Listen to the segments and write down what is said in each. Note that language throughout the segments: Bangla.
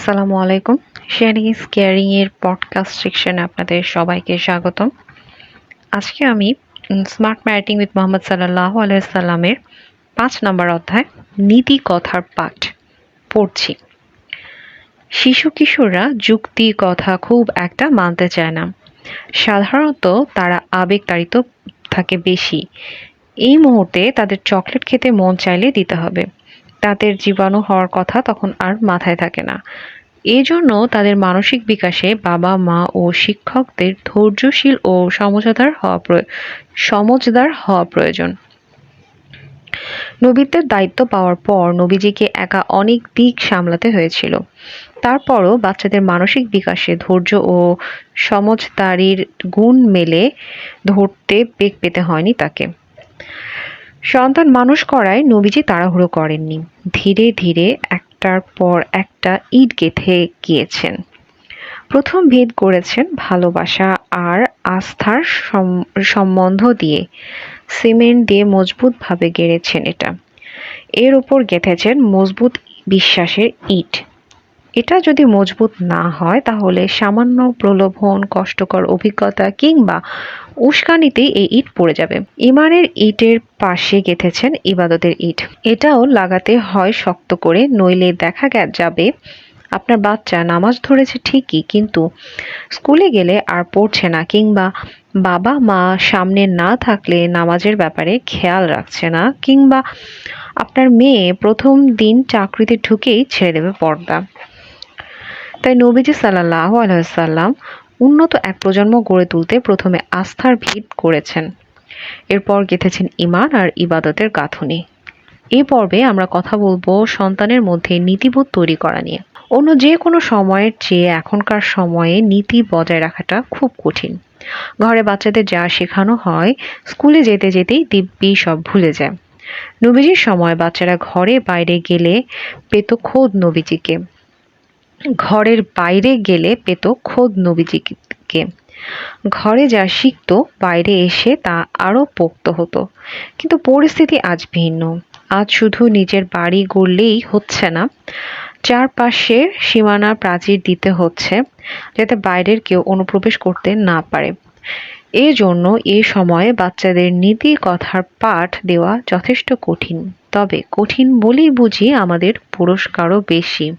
আসসালামু আলাইকুম। শেয়ারিং ইজ কেয়ারিং এর পডকাস্ট সেকশনে আপনাদের সবাইকে স্বাগতম। আজকে আমি স্মার্ট ম্যারিটিং উইথ মোহাম্মদ সাল্লাহ আলাইসাল্লামের পাঁচ নম্বর অধ্যায়, নীতি কথার পাঠ পড়ছি। শিশু কিশোররা যুক্তি কথা খুব একটা মানতে চায় না। সাধারণত তারা আবেগ তাড়িত থাকে বেশি। এই মুহূর্তে তাদের চকলেট খেতে মন চাইলে দিতে হবে। তাদের জীবাণু হওয়ার কথা তখন আর মাথায় থাকে না। এই জন্য তাদের মানসিক বিকাশে বাবা, মা ও শিক্ষকদের ধৈর্যশীল ও সমঝদার হওয়া সমঝদার হওয়া প্রয়োজন। নবীদের দায়িত্ব পাওয়ার পর নবীজিকে একা অনেক দিক সামলাতে হয়েছিল। তারপরও বাচ্চাদের মানসিক বিকাশে ধৈর্য ও সমঝদারির গুণ মেলে ধরতে বেগ পেতে হয়নি তাকে। সন্তান মানুষ করায় নবীজি তাড়াহুড়ো করেননি। ধীরে ধীরে একটার পর একটা ইট গেঁথে গিয়েছেন। প্রথম ভেদ করেছেন ভালোবাসা আর আস্থার সম্বন্ধ দিয়ে। সিমেন্ট দিয়ে মজবুতভাবে গেড়েছেন এটা। এর উপর গেঁথেছেন মজবুত বিশ্বাসের ইট। এটা যদি মজবুত না হয়, তাহলে সামান্য প্রলোভন, কষ্টকর অভিজ্ঞতা কিংবা উস্কানিতেই এই ইট পড়ে যাবে। ইমানের ইটের পাশে গেঁথেছেন ইবাদতের ইট। এটাও লাগাতে হয় শক্ত করে, নইলে দেখা যাবে আপনার বাচ্চা নামাজ ধরেছে ঠিকই, কিন্তু স্কুলে গেলে আর পড়ছে না কিংবা বাবা মা সামনে না থাকলে নামাজের ব্যাপারে খেয়াল রাখছে না কিংবা আপনার মেয়ে প্রথম দিন চাকরিতে ঢুকেই ছেড়ে দেবে পর্দা। তাই নবীজি সাল্লাহ আলহাম উন্নত এক প্রজন্ম গড়ে তুলতে প্রথমে আস্থার ভিত করেছেন। এরপর গেঁথেছেন ইমান আর ইবাদতের গাঁথুনি। এই পর্বে আমরা কথা বলব সন্তানের মধ্যে নীতিবোধ তৈরি করা নিয়ে। অন্য যে কোনো সময়ের চেয়ে এখনকার সময়ে নীতি বজায় রাখাটা খুব কঠিন। ঘরে বাচ্চাদের যা শেখানো হয়, স্কুলে যেতে যেতেই দিব্যি সব ভুলে যায়। নবীজির সময় বাচ্চারা ঘরে বাইরে গেলে পেত খোদ নবীজিকে। ঘরের বাইরে গেলে পেত খোদ নবীজিকে। ঘরে যা শিখত, বাইরে এসে তা আরও পোক্ত হতো। কিন্তু পরিস্থিতি আজ ভিন্ন। আজ শুধু নিজের বাড়ি গড়লেই হচ্ছে না। চারপাশের সীমানা প্রাচীর দিতে হচ্ছে, যাতে বাইরের কেউ অনুপ্রবেশ করতে না পারে। এই জন্য এই সময়ে বাচ্চাদের নীতি কথার পাঠ দেওয়া যথেষ্ট কঠিন। তবে কঠিন বলেই বুঝি আমাদের পুরস্কারও বেশি।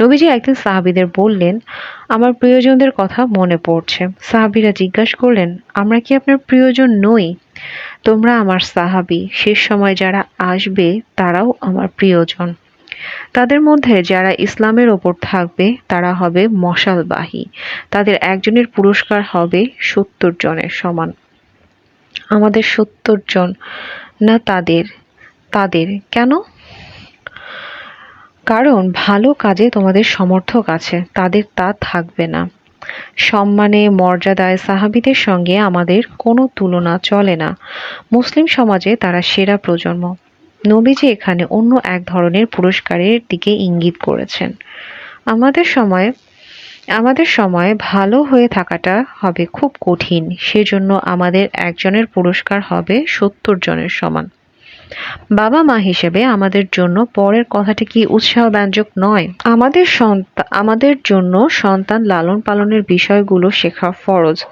নবীজি একদিন সাহাবিদের বললেন, আমার প্রিয়জনদের কথা মনে পড়ছে। সাহাবিরা জিজ্ঞাসা করলেন, আমরা কি আপনার প্রিয়জন নই? তোমরা আমার সাহাবি। শেষ সময় যারা আসবে তারাও আমার প্রিয়জন। তাদের মধ্যে যারা ইসলামের ওপর থাকবে, তারা হবে মশালবাহী। তাদের একজনের পুরস্কার হবে সত্তর জনের সমান। আমাদের সত্তর জন না তাদের? তাদের কেন? কারণ ভালো কাজে তোমাদের সমর্থক আছে, তাদের তা থাকবে না। সম্মানে, মর্যাদায় সাহাবিদের সঙ্গে আমাদের কোনো তুলনা চলে না। মুসলিম সমাজে তারা সেরা প্রজন্ম। নবীজি এখানে অন্য এক ধরনের পুরস্কারের দিকে ইঙ্গিত করেছেন। আমাদের সময় আমাদের সময় ভালো হয়ে থাকাটা হবে খুব কঠিন। সেজন্য আমাদের একজনের পুরস্কার হবে সত্তর জনের সমান। বাবা মা হিসেবে আমাদের জন্য পরের কথাটি কি উৎসাহ ব্যঞ্জক নয়? আমাদের সন্তান আমাদের জন্য সন্তান লালন পালনের বিষয়গুলো শেখা ফরজ।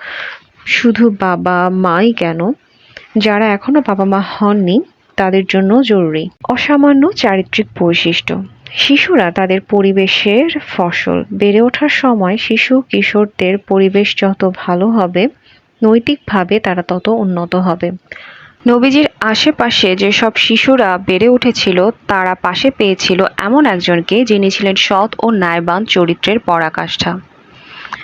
শুধু বাবা মাই কেন? যারা এখনও বাবা মা হননি তাদের জন্য জরুরি। অসামান্য চারিত্রিক বৈশিষ্ট্য। শিশুরা তাদের পরিবেশের ফসল। বেড়ে ওঠার সময় শিশু কিশোরদের পরিবেশ যত ভালো হবে, নৈতিকভাবে তারা তত উন্নত হবে। নবীজির আশেপাশে যেসব শিশুরা বেড়ে উঠেছিল, তারা পাশে পেয়েছিল এমন একজনকে যিনি ছিলেন সৎ ও ন্যায়বান চরিত্রের পরাকাষ্ঠা।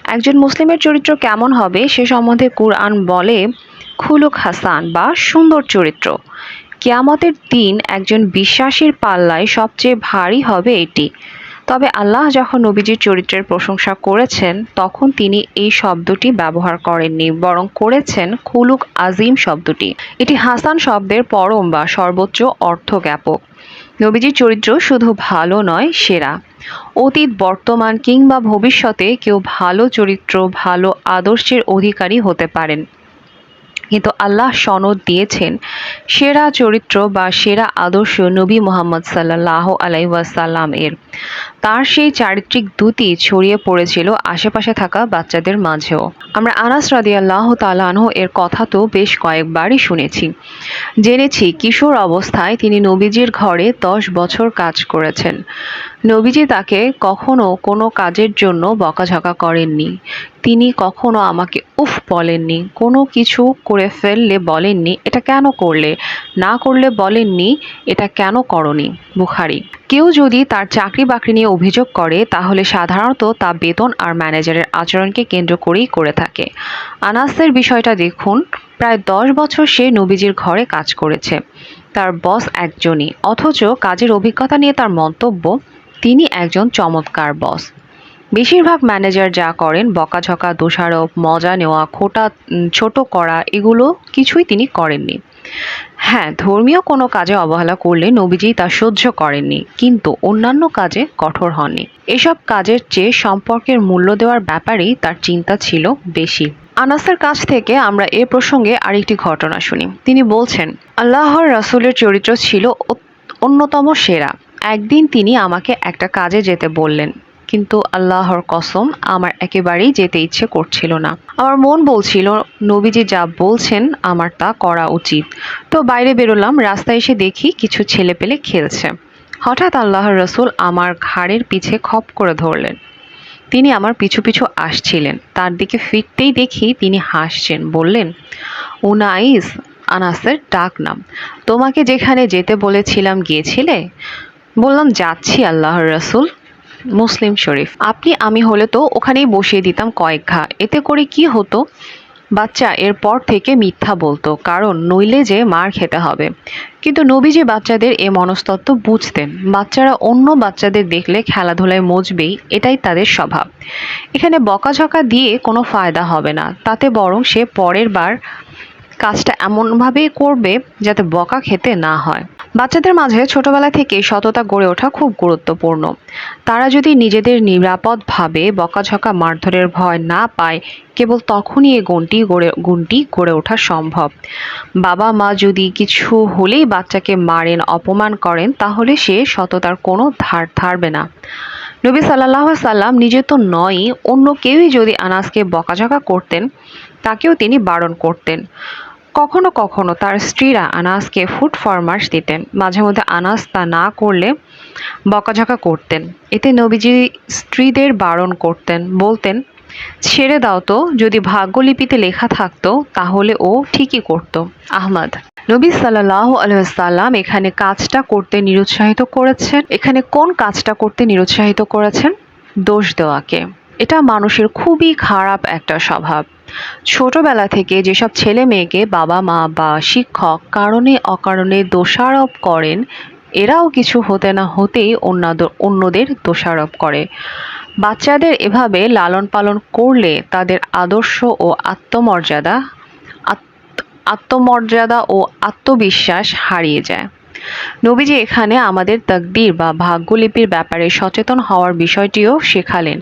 একজন মুসলিমের চরিত্র কেমন হবে সে সম্বন্ধে কুরআন বলে, খুলুক হাসান বা সুন্দর চরিত্র কেয়ামতের দিন একজন বিশ্বাসীর পাল্লায় সবচেয়ে ভারী হবে এটি। তবে আল্লাহ যখন নবীজির চরিত্রের প্রশংসা করেছেন, তখন তিনি এই শব্দটি ব্যবহার করেননি, বরং করেছেন খুলুক আজিম শব্দটি। এটি হাসান শব্দের পরম বা সর্বোচ্চ অর্থ জ্ঞাপক নবীজির চরিত্র শুধু ভালো নয়, সেরা। অতীত, বর্তমান কিংবা ভবিষ্যতে কেউ ভালো চরিত্র, ভালো আদর্শের অধিকারী হতে পারেন। কিন্তু আল্লাহ সনদ দিয়েছেন। সেরা চরিত্র বা সেরা আদর্শ নবী মোহাম্মদ সাল্লাহ আলাইসাল্লাম এর তার সেই চারিত্রিক দ্যুতি ছড়িয়ে পড়েছিল আশেপাশে থাকা বাচ্চাদের মাঝেও। আমরা আনাস রাদিয়াল্লাহ তালানহ এর কথা তো বেশ কয়েকবারই শুনেছি। জেনেছি কিশোর অবস্থায় তিনি নবীজির ঘরে দশ বছর কাজ করেছেন। নবীজি তাকে কখনো কোনো কাজের জন্য বকাঝকা করেননি। তিনি কখনো আমাকে উফ বলেননি, কোনো কিছু করে ফেললে বলেননি, এটা কেন করলে? না করলে বলেননি, এটা কেন করনি? বুখারি। কেউ যদি তার চাকরি বাকরি নিয়ে অভিযোগ করে, তাহলে সাধারণত তা বেতন আর ম্যানেজারের আচরণকে কেন্দ্র করেই করে থাকে। আনাসের বিষয়টা দেখুন, প্রায় দশ বছর সে নবীজির ঘরে কাজ করেছে। তার বস একজনই, অথচ কাজের অভিজ্ঞতা নিয়ে তার মন্তব্য তিনি একজন চমৎকার বস। বেশিরভাগ ম্যানেজার যা করেন, বকাঝকা, দোষারোপ, মজা নেওয়া, খোটা ছোট করা, এগুলো কিছুই তিনি করেননি। হ্যাঁ ধর্মীয় কোনো কাজে অবহেলা করলে নবীজি তা সহ্য করেননি, কিন্তু অন্যান্য কাজে কঠোর হননি। এসব কাজের চেয়ে সম্পর্কের মূল্য দেওয়ার ব্যাপারেই তার চিন্তা ছিল বেশি। আনাসের কাছ থেকে আমরা এ প্রসঙ্গে আরেকটি ঘটনা শুনি। তিনি বলছেন, আল্লাহর রাসূলের চরিত্র ছিল অন্যতম সেরা। একদিন তিনি আমাকে একটা কাজে যেতে বললেন, কিন্তু আল্লাহর কসম আমার একেবারেই যেতে ইচ্ছে করছিল না। আমার মন বলছিল, নবীজি যা বলছেন আমার তা করা উচিত। তো বাইরে বেরোলাম, রাস্তায় এসে দেখি কিছু ছেলে পেলে খেলছে। হঠাৎ আল্লাহর রসুল আমার ঘাড়ের পিছে খপ করে ধরলেন। তিনি আমার পিছু পিছু আসছিলেন, তার দিকে ফিরতেই দেখি তিনি হাসছেন, বললেন, উনাইস আনাসের ডাক নাম তোমাকে যেখানে যেতে বলেছিলাম গিয়েছিলে? বললাম, যাচ্ছি আল্লাহর রসুল মুসলিম শরীফ। আপনি, আমি হলে তো ওখানেই বসিয়ে দিতাম কয়েক ঘা। এতে করে কি হতো? বাচ্চা এরপর থেকে মিথ্যা বলতো, কারণ নইলে যে মার খেতে হবে। কিন্তু নবীজি বাচ্চাদের এ মনস্তত্ব বুঝতেন। বাচ্চারা অন্য বাচ্চাদের দেখলে খেলাধুলায় মজবেই, এটাই তাদের স্বভাব। এখানে বকাঝকা দিয়ে কোনো ফায়দা হবে না, তাতে বরং সে পরের বার কাজটা এমনভাবেই করবে যাতে বকা খেতে না হয়। বাচ্চাদের মাঝে ছোটবেলা থেকে সততা গড়ে ওঠা খুব গুরুত্বপূর্ণ। তারা যদি নিজেদের নিরাপদভাবে বকাঝকা, মারধরের ভয় না পায়, কেবল তখনই এ গুণটি গড়ে গুণটি গড়ে ওঠা সম্ভব। বাবা মা যদি কিছু হলেই বাচ্চাকে মারেন, অপমান করেন, তাহলে সে সততার কোনো ধার ধারবে না। নবী সাল্লাহ সাল্লাম নিজে তো নয়ই অন্য কেউই যদি আনাসকে বকাঝকা করতেন, তাকেও তিনি বারণ করতেন। কখনো কখনো তার স্ত্রীরা আনাসকে ফুড ফরমাস দিতেন। মাঝে মধ্যে আনাস তা না করলে বকাঝকা করতেন। এতে নবীজি স্ত্রীদের বারণ করতেন, বলতেন, ছেড়ে দাও তো, যদি ভাগ্যলিপিতে লেখা থাকতো, তাহলে ও ঠিকই করতো। আহমদ। নবী সাল্লাহ আলহাম এখানে কাজটা করতে নিরুৎসাহিত করেছেন। এখানে কোন কাজটা করতে নিরুৎসাহিত করেছেন? দোষ দেওয়াকে। এটা মানুষের খুবই খারাপ একটা স্বভাব। ছোটবেলা থেকে যেসব ছেলে মেয়েকে বাবা, মা বা শিক্ষক কারণে অকারণে দোষারোপ করেন, এরাও কিছু হতে না হতেই অন্যদের দোষারোপ করে। বাচ্চাদের এভাবে লালন পালন করলে তাদের আদর্শ ও আত্মমর্যাদা আত্ম- আত্মমর্যাদা ও আত্মবিশ্বাস হারিয়ে যায়। নবীজি এখানে আমাদের তাকদির বা ভাগ্যলিপির ব্যাপারে সচেতন হওয়ার বিষয়টিও শেখালেন।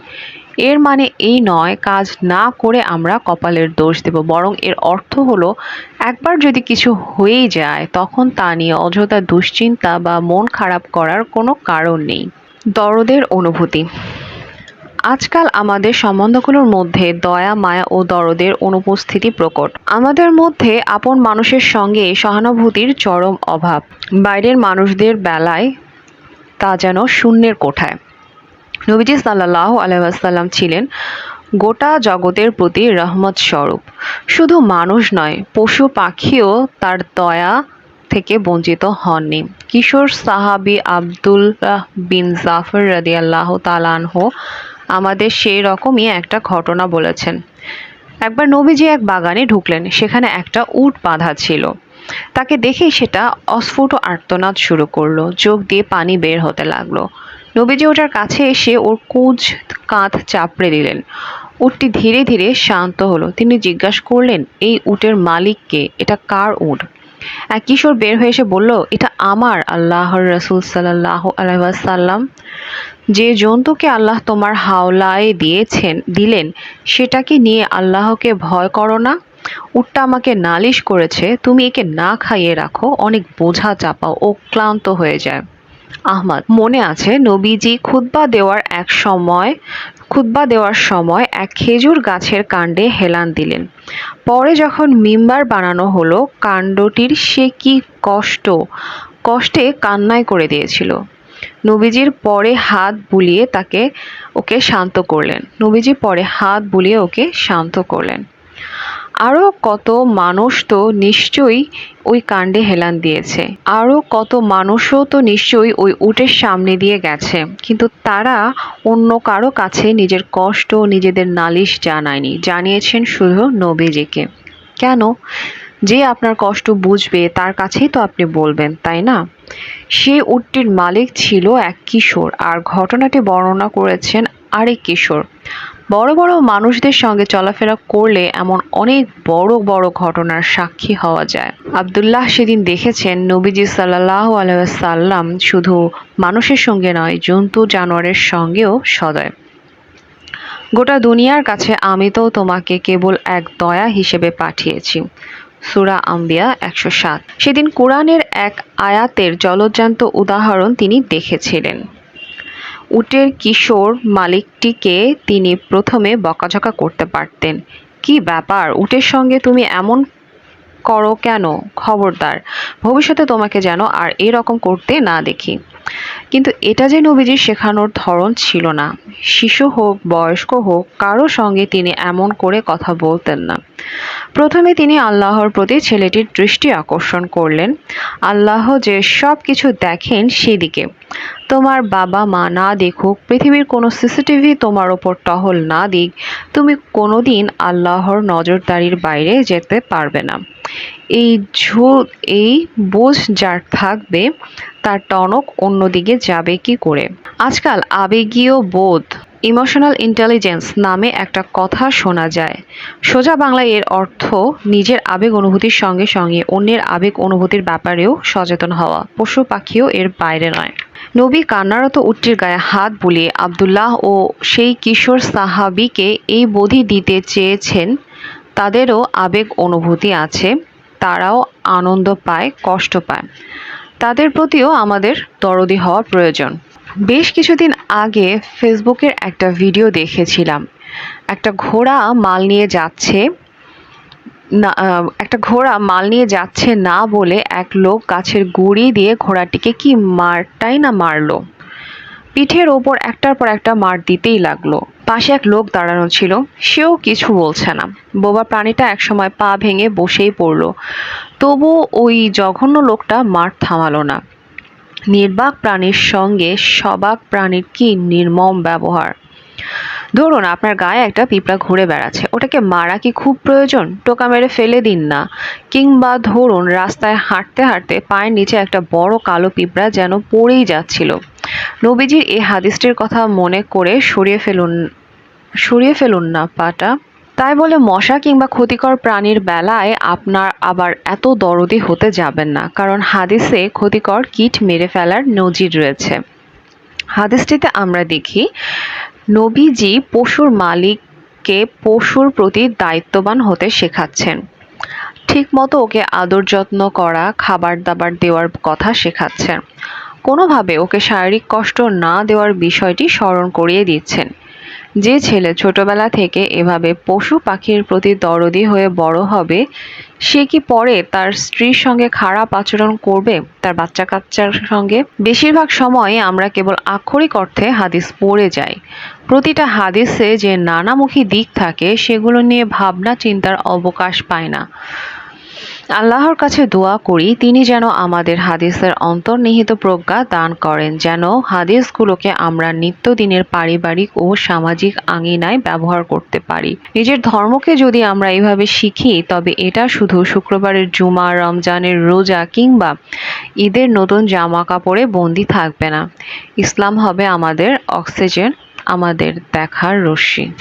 এর মানে এই নয়, কাজ না করে আমরা কপালের দোষ দেব। বরং এর অর্থ হলো, একবার যদি কিছু হয়েই যায়, তখন তা নিয়ে অযথা দুশ্চিন্তা বা মন খারাপ করার কোনো কারণ নেই। দরদের অনুভূতি। আজকাল আমাদের সম্বন্ধগুলোর মধ্যে দয়া, মায়া ও দরদের অনুপস্থিতি প্রকট। আমাদের মধ্যে আপন মানুষের সঙ্গে সহানুভূতির চরম অভাব। বাইরের মানুষদের বেলায় তা যেন শূন্যের কোঠায়। নবীজি সাল্লাহ আলহাম ছিলেন গোটা জগতের প্রতি রহমত স্বরূপ। শুধু মানুষ নয়, পশু পাখিও তার দয়া থেকে বঞ্চিত হননি। কিশোর সাহাবি আবদুল্লাহ বিন জাফর রাদিয়াল্লাহ তালানহ আমাদের সেই রকমই একটা ঘটনা বলেছেন। একবার নবীজি এক বাগানে ঢুকলেন, সেখানে একটা উট বাঁধা ছিল। তাকে দেখেই সেটা অস্ফুট আর্তনাদ শুরু করল, চোখ দিয়ে পানি বের হতে লাগল। নবীজি ওটার কাছে এসে ওর কুঁজ কাঁধ চাপড়ে দিলেন। উটটি ধীরে ধীরে শান্ত হলো। তিনি জিজ্ঞাসা করলেন, এই উটের মালিককে এটা কার উট? এক কিশোর বের হয়ে এসে বলল, এটা আমার আল্লাহর রসুল সাল্লাহ আলহাসাল্লাম যে জন্তুকে আল্লাহ তোমার হাওলায় দিয়েছেন, দিলেন, সেটাকে নিয়ে আল্লাহকে ভয় করো না। উটটা আমাকে নালিশ করেছে, তুমি একে না খাইয়ে রাখো, অনেক বোঝা চাপাও ও ক্লান্ত হয়ে যায়। আহমদ। মনে আছে, নবীজি খুতবা দেওয়ার এক সময় খুতবা দেওয়ার সময় এক খেজুর গাছের কাণ্ডে হেলান দিলেন। পরে যখন মিম্বার বানানো হলো, কাণ্ডটির সে কি কষ্ট, কষ্টে কান্নায় করে দিয়েছিল। নবীজির পরে হাত বুলিয়ে তাকে ওকে শান্ত করলেন। নবীজি পরে হাত বুলিয়ে ওকে শান্ত করলেন। আরও কত মানুষ তো নিশ্চয়ই ওই কাণ্ডে হেলান দিয়েছে। আরও কত মানুষও তো নিশ্চয়ই ওই উটের সামনে দিয়ে গেছে। কিন্তু তারা অন্য কারও কাছে নিজের কষ্ট, নিজেদের নালিশ জানায়নি। জানিয়েছেন শুধু নবীজিকে। কেন? যে আপনার কষ্ট বুঝবে, তার কাছেই তো আপনি বলবেন, তাই না? সে উটটির মালিক ছিল এক কিশোর, আর ঘটনাটি বর্ণনা করেছেন আরেক কিশোর। বড় বড় মানুষদের সঙ্গে চলাফেরা করলে এমন অনেক বড় বড় ঘটনার সাক্ষী হওয়া যায়। আবদুল্লাহ সেদিন দেখেছেন নবীজি সাল্লাহ আলহাম শুধু মানুষের সঙ্গে নয়, জন্তু, জানোয়ারের সঙ্গেও সদয়। গোটা দুনিয়ার কাছে আমি তো তোমাকে কেবল এক দয়া হিসেবে পাঠিয়েছি। সুরা আম্বিয়া একশো সাত। সেদিন কোরআনের এক আয়াতের জলজ্জান্ত উদাহরণ তিনি দেখেছিলেন। উটের কিশোর মালিকটিকে তিনি প্রথমে বকাঝকা করতে পারতেন। কি ব্যাপার? উটের সঙ্গে তুমি এমন করো কেন, খবরদার? ভবিষ্যতে তোমাকে যেন আর এরকম করতে না দেখি। কিন্তু এটা যে নবীজির শেখানোর ধরন ছিল না। শিশু হোক, বয়স্ক হোক, কারও সঙ্গে তিনি এমন করে কথা বলতেন না। প্রথমে তিনি আল্লাহর প্রতি ছেলেটির দৃষ্টি আকর্ষণ করলেন। আল্লাহ যে সব কিছু দেখেন সেদিকে। তোমার বাবা মা না দেখুক, পৃথিবীর কোনো সিসিটিভি তোমার ওপর টহল না দিক, তুমি কোনোদিন আল্লাহর নজরদারির বাইরে যেতে পারবে না। এই ঝু এই বোঝ যার থাকবে, তার টনক অন্যদিকে যাবে কি করে? আজকাল আবেগীয় বোধ, ইমোশনাল ইন্টেলিজেন্স নামে একটা কথা শোনা যায়। সোজা বাংলায় এর অর্থ নিজের আবেগ অনুভূতির সঙ্গে সঙ্গে অন্যের আবেগ অনুভূতির ব্যাপারেও সচেতন হওয়া, পশু পাখিও এর বাইরে নয়। নবী কান্নারত উটটির গায়ে হাত বুলিয়ে আবদুল্লাহ ও সেই কিশোর সাহাবিকে এই বোধি দিতে চেয়েছেন তাদেরও আবেগ অনুভূতি আছে, তারাও আনন্দ পায়, কষ্ট পায়। তাদের প্রতিও আমাদের দরদি হওয়া প্রয়োজন। বেশ কিছুদিন আগে ফেসবুকের একটা ভিডিও দেখেছিলাম। একটা ঘোড়া মাল নিয়ে যাচ্ছে না একটা ঘোড়া মাল নিয়ে যাচ্ছে না বলে এক লোক গাছের গুড়ি দিয়ে ঘোড়াটিকে কি মারটাই না মারলো? পিঠের ওপর একটার পর একটা মার দিতেই লাগল। পাশে এক লোক দাঁড়ানো ছিল, সেও কিছু বলছে না। বোবা প্রাণীটা একসময় পা ভেঙে বসেই পড়ল। তবু ওই জঘন্য লোকটা মার থামালো না। নির্বাক প্রাণীর সঙ্গে সবাক প্রাণীর কি নির্মম ব্যবহার? ধরুন, আপনার গায়ে একটা পিঁপড়া ঘুরে বেড়াচ্ছে। ওটাকে মারা কি খুব প্রয়োজন? টোকা মেরে ফেলে দিন না। কিংবা ধরুন, রাস্তায় হাঁটতে হাঁটতে পায়ের নিচে একটা বড় কালো পিঁপড়া যেন পড়েই যাচ্ছিল। নবীজির এই হাদিসটির কথা মনে করে সরিয়ে ফেলুন সরিয়ে ফেলুন না পাটা। তাই বলে মশা কিংবা ক্ষতিকর প্রাণীর বেলায় আপনার আবার এত দরদি হতে যাবেন না, কারণ হাদিসে ক্ষতিকর কীট মেরে ফেলার নজির রয়েছে। হাদিসটিতে আমরা দেখি, নবীজি পশুর মালিককে পশুর প্রতি দায়িত্ববান হতে শেখাচ্ছেন। ঠিক মতো ওকে আদর যত্ন করা, খাবার দাবার দেওয়ার কথা শেখাচ্ছেন। কোনোভাবে ওকে শারীরিক কষ্ট না দেওয়ার বিষয়টি স্মরণ করিয়ে দিচ্ছেন। যে ছেলে ছোটবেলা থেকে এভাবে পশু পাখির প্রতি দরদি হয়ে বড় হবে, সে কি পরে তার স্ত্রীর সঙ্গে খারাপ আচরণ করবে? তার বাচ্চা কাচ্চার সঙ্গে? বেশিরভাগ সময় আমরা কেবল আক্ষরিক অর্থে হাদিস পড়ে যাই। প্রতিটা হাদিসে যে নানামুখী দিক থাকে, সেগুলো নিয়ে ভাবনা চিন্তার অবকাশ পায় না। আল্লাহর কাছে দোয়া করি, তিনি যেন আমাদের হাদিসের অন্তর্নিহিত প্রজ্ঞা দান করেন, যেন হাদিসগুলোকে আমরা নিত্যদিনের পারিবারিক ও সামাজিক আঙিনায় ব্যবহার করতে পারি। নিজের ধর্মকে যদি আমরা এইভাবে শিখি, তবে এটা শুধু শুক্রবারের জুমা, রমজানের রোজা কিংবা ঈদের নতুন জামা কাপড়ে বন্দি থাকবে না। ইসলাম হবে আমাদের অক্সিজেন, আমাদের দেখার রশ্মি।